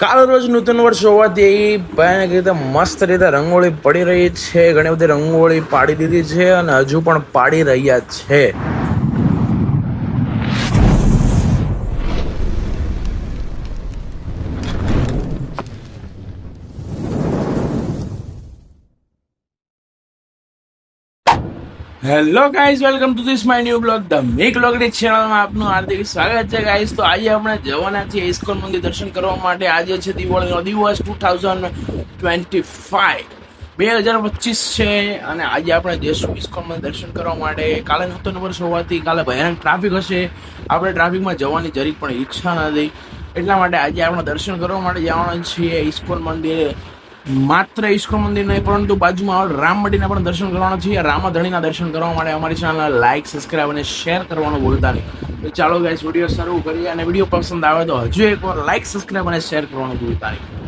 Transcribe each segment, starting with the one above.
કાલ રોજ નૂતન વર્ષ હોવાથી ભયાનક રીતે મસ્ત રીતે રંગોળી પડી રહી છે. ઘણી બધી રંગોળી પાડી દીધી છે અને હજુ પણ પાડી રહ્યા છે. Hello guys welcome to this my new blog the make લોગડી ચેનલમાં આપનું હાર્દિક સ્વાગત છે ગાઈઝ તો આજે આપણે જવાના છીએ ઇસ્કોન મંદિર દર્શન કરવા માટે. આજે છે દિવાળીનો દિવસ ટુ થાઉઝન્ડ ટ્વેન્ટી ફાઈવ બે હજાર પચીસ છે અને આજે આપણે જઈશું મંદિર દર્શન કરવા માટે. કાલે નહોતો નંબર હોવાથી કાલે ભયાનક ટ્રાફિક હશે. આપણે ટ્રાફિકમાં જવાની જરીક પણ ઈચ્છા નથી. એટલા માટે આજે આપણે દર્શન કરવા માટે જવાના છીએ ઇસ્કોન મંદિરે. માત્ર ઇસ્કોન મંદિર નહીં, પરંતુ બાજુમાં રામ મંદિરના પણ દર્શન કરવાના છીએ. રામાધણીના દર્શન કરવા માટે અમારી ચેનલને લાઇક સબસ્ક્રાઇબ અને શેર કરવાનું ભૂલતા નહીં. તો ચાલો ગાઈસ વીડિયો શરૂ કરીએ અને વીડિયો પસંદ આવે તો હજુ એકવાર લાઇક સબસ્ક્રાઇબ અને શેર કરવાનું ભૂલતા નહીં.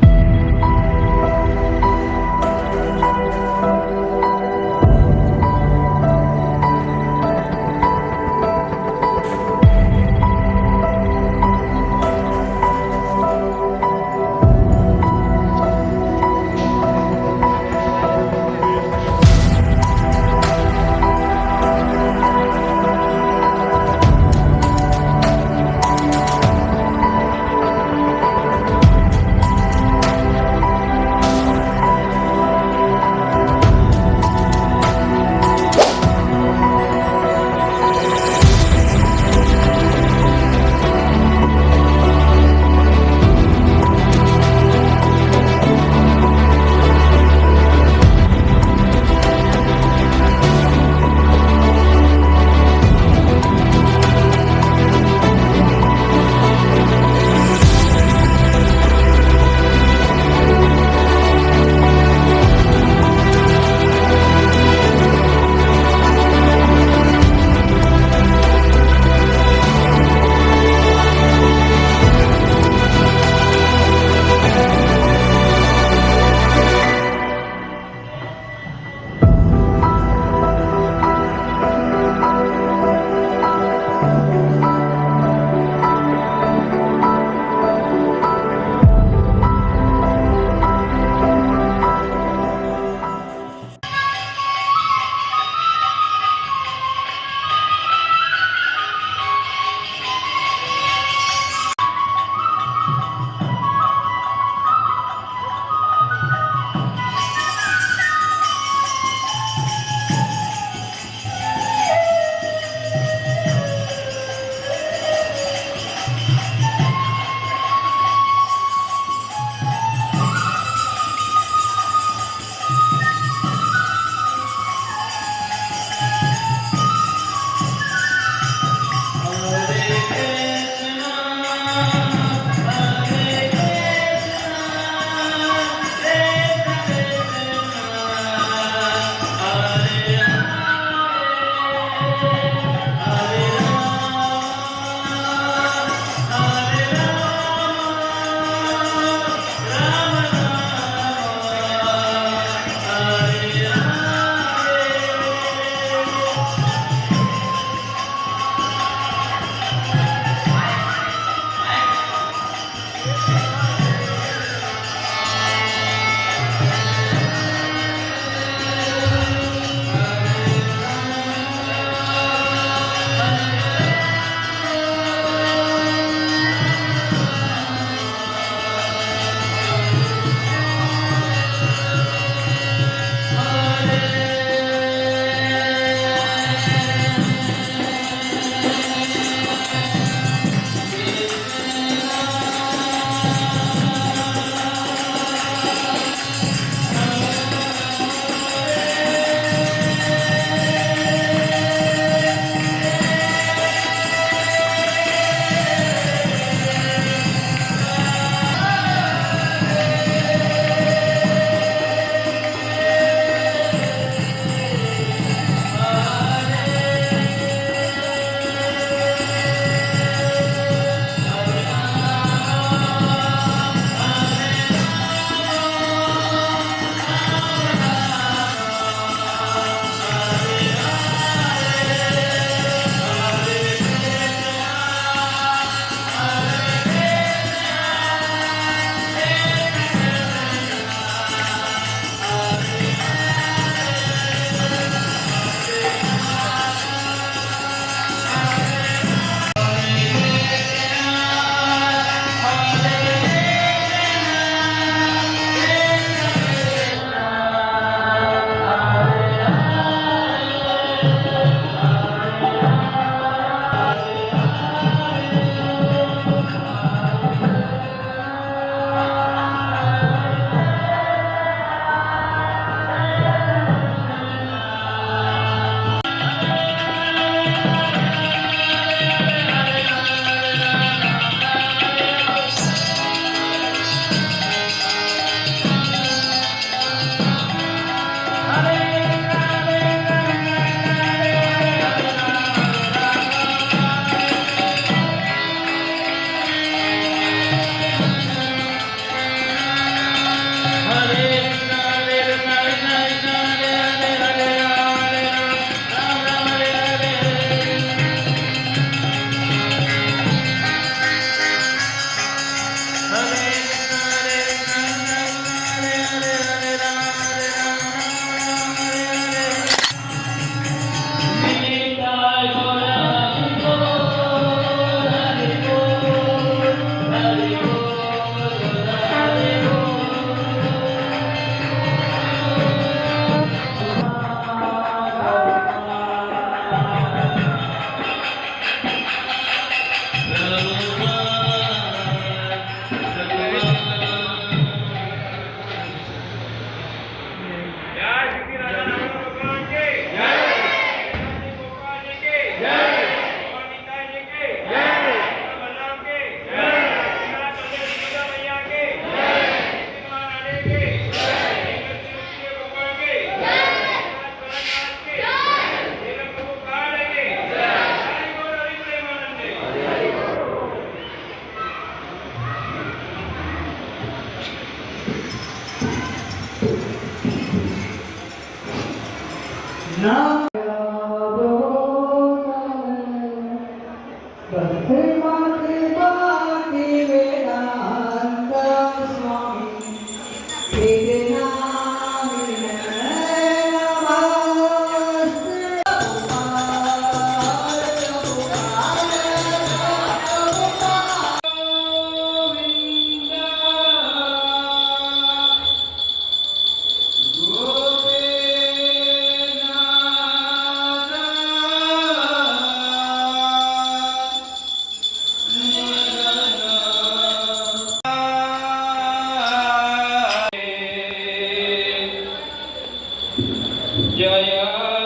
Yeah, yeah.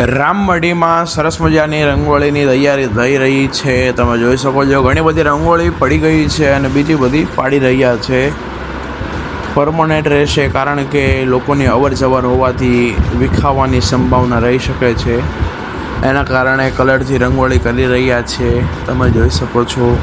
રામમઢીમાં સરસ મજાની રંગોળીની તૈયારી થઈ રહી છે. તમે જોઈ શકો છો, ઘણી બધી રંગોળી પડી ગઈ છે અને બીજી બધી પાડી રહ્યા છે. પરમનન્ટ રહેશે કારણ કે લોકોની અવર જવર હોવાથી વિખાવાની સંભાવના રહી શકે છે. એના કારણે કલરથી રંગોળી કરી રહ્યા છે. તમે જોઈ શકો છો.